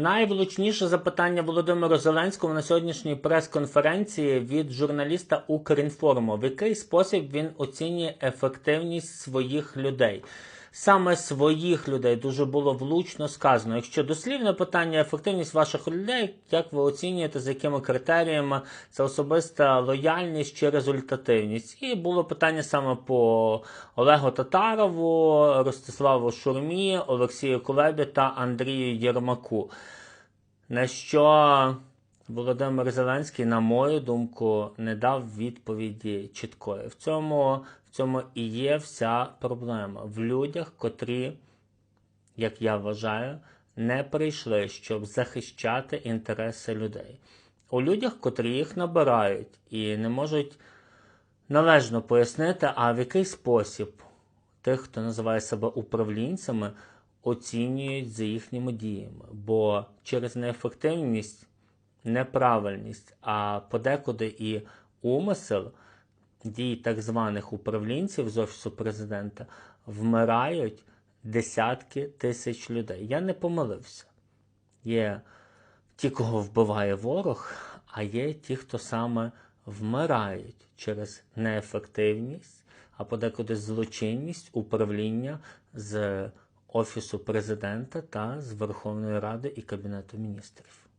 Найвлучніше запитання Володимиру Зеленському на сьогоднішній прес-конференції від журналіста Укрінформу. В який спосіб він оцінює ефективність своїх людей? Саме своїх людей дуже було влучно сказано. Якщо дослівне питання ефективність ваших людей, як ви оцінюєте, за якими критеріями це особиста лояльність чи результативність? І було питання саме по Олегу Татарову, Ростиславу Шурмі, Олексію Кулебі та Андрію Єрмаку. На що Володимир Зеленський, на мою думку, не дав відповіді чіткої. В цьому, в цьому і є вся проблема в людях, котрі, як я вважаю, не прийшли, щоб захищати інтереси людей. У людях, котрі їх набирають і не можуть належно пояснити, а в який спосіб тих, хто називає себе управлінцями, оцінюють за їхніми діями. Бо через неефективність, неправильність, а подекуди і умисел дій так званих управлінців з Офісу президента вмирають десятки тисяч людей. Я не помилився. Є ті, кого вбиває ворог, а є ті, хто саме вмирають через неефективність, а подекуди злочинність управління з Офісу президента та з Верховної Ради і Кабінету міністрів.